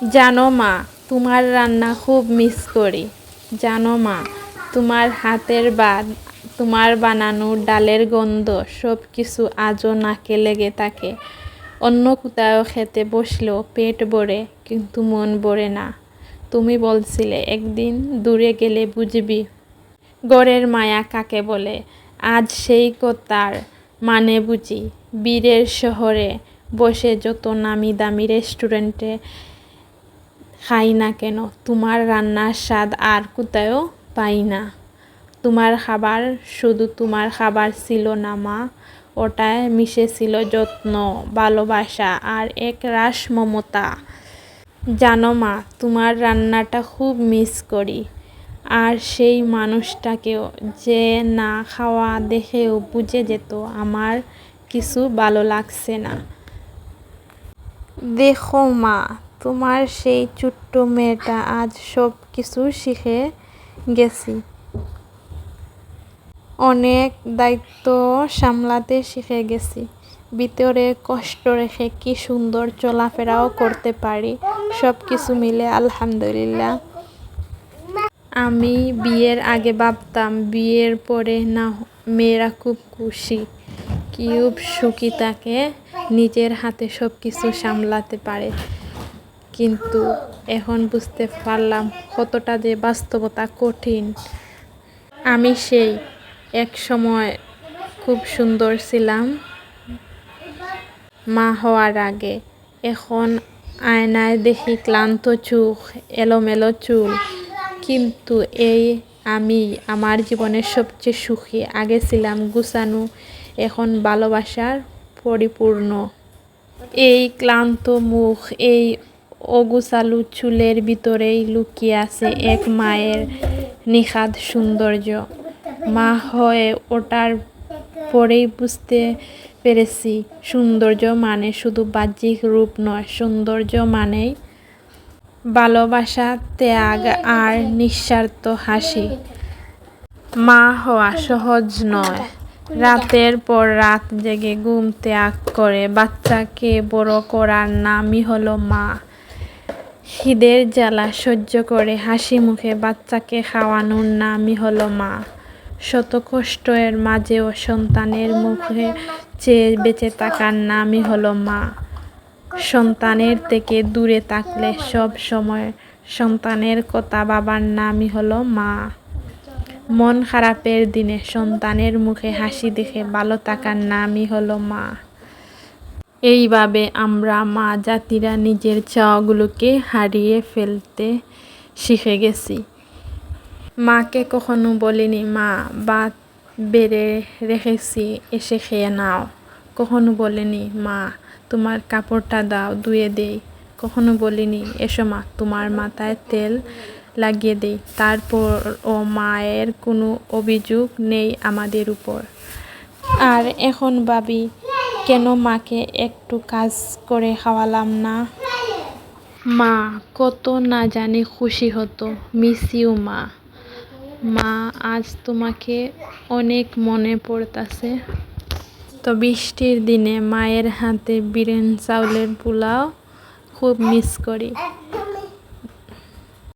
জানো মা, তোমার রান্না খুব মিস করি। জানো মা, তোমার হাতের ভাত তোমার বানানো ডালের গন্ধ সব কিছু আজও নাকে লেগে থাকে। অন্য কোথাও খেতে বসলেও পেট ভরে, কিন্তু মন ভরে না। তুমি বলছিলে, একদিন দূরে গেলে বুঝবি। গড়ের মায়া কাকে বলে? আজ সেই কথার মানে বুঝি। বীরের শহরে বসে যত নামি দামি রেস্টুরেন্টে খাই না কেন? তোমার রান্নার স্বাদ আর কোথায়ও পাই না। তোমার খাবার শুধু তোমার খাবার ছিল না মা। ওটায় মিশেছিল যত্ন, ভালোবাসা আর এক রাস মমতা। জানো মা, তোমার রান্নাটা খুব মিস করি। আর সেই মানুষটাকেও যে না খাওয়া দেখেও বুঝে যেত আমার কিছু ভালো লাগছে না। দেখো মা তোমার সেই ছোট্ট মেয়েটা আজ সব কিছু শিখে গেছি। অনেক দায়িত্ব সামলাতে শিখে গেছি। ভিতরে কষ্ট রেখে কি সুন্দর চলাফেরাও করতে পারি সব কিছু মিলে আলহামদুলিল্লাহ। আমি বিয়ের আগে ভাবতাম, বিয়ের পরে না মেয়েরা খুব খুশি, কিউব সুখী তাকে নিজের হাতে সব কিছু সামলাতে পারে। কিন্তু এখন বুঝতে পারলাম কতটা যে বাস্তবতা কঠিন। আমি সেই এক সময় খুব সুন্দর ছিলাম। মা হওয়ার আগে এখন আয়নায় দেখি ক্লান্ত চোখ, এলোমেলো চুল। কিন্তু এই আমি আমার জীবনের সবচেয়ে সুখী আগে ছিলাম গুছানো এখন ভালোবাসার পরিপূর্ণ। এই ক্লান্ত মুখ, এই অগুছালু চুলের ভিতরেই লুকিয়ে আছে এক মায়ের নিখাদ সৌন্দর্য। মা হয়ে ওটার পরেই বুঝতে পেরেছি, সৌন্দর্য মানে শুধু বাহ্যিক রূপ নয়, সৌন্দর্য মানেই ভালোবাসা, ত্যাগ আর নিঃস্বার্থ হাসি। মা হওয়া সহজ নয়। রাতের পর রাত জেগে ঘুম ত্যাগ করে বাচ্চাকে বড় করার নামই হলো মা। খিদের জ্বালা সহ্য করে হাসি মুখে বাচ্চাকে খাওয়ানোর নামই হলো মা। শত কষ্টের মাঝেও সন্তানের মুখে চেয়ে বেঁচে থাকার নামই হলো মা। সন্তানের থেকে দূরে থাকলে সব সময় সন্তানের কথা বাবার নামই হলো মা। মন খারাপের দিনে সন্তানের মুখে হাসি দেখে ভালো থাকার নামই হলো মা। এইভাবে আমরা মা জাতিরা নিজের চাওয়াগুলোকে হারিয়ে ফেলতে শিখে গেছি। মাকে কখনো বলিনি, মা ভাত বেড়ে রেখেছি, এসে খেয়ে নাও। কখনো বলিনি, মা, তোমার কাপড়টা দাও, ধুয়ে দেই। কখনো বলিনি, এসো মা, তোমার মাথায় তেল লাগিয়ে দেই। তারপর ও মায়ের কোনো অভিযোগ নেই আমাদের উপর। আর এখন ভাবি কেন মাকে একটু কাজ করে খাওয়ালাম না? মা, কত না জানি খুশি হতো। মিস ইউ মা। মা, আজ তোমাকে অনেক মনে পড়তাছে। তো বৃষ্টির দিনে মায়ের হাতে বিরেন চাউলের পোলাও খুব মিস করি।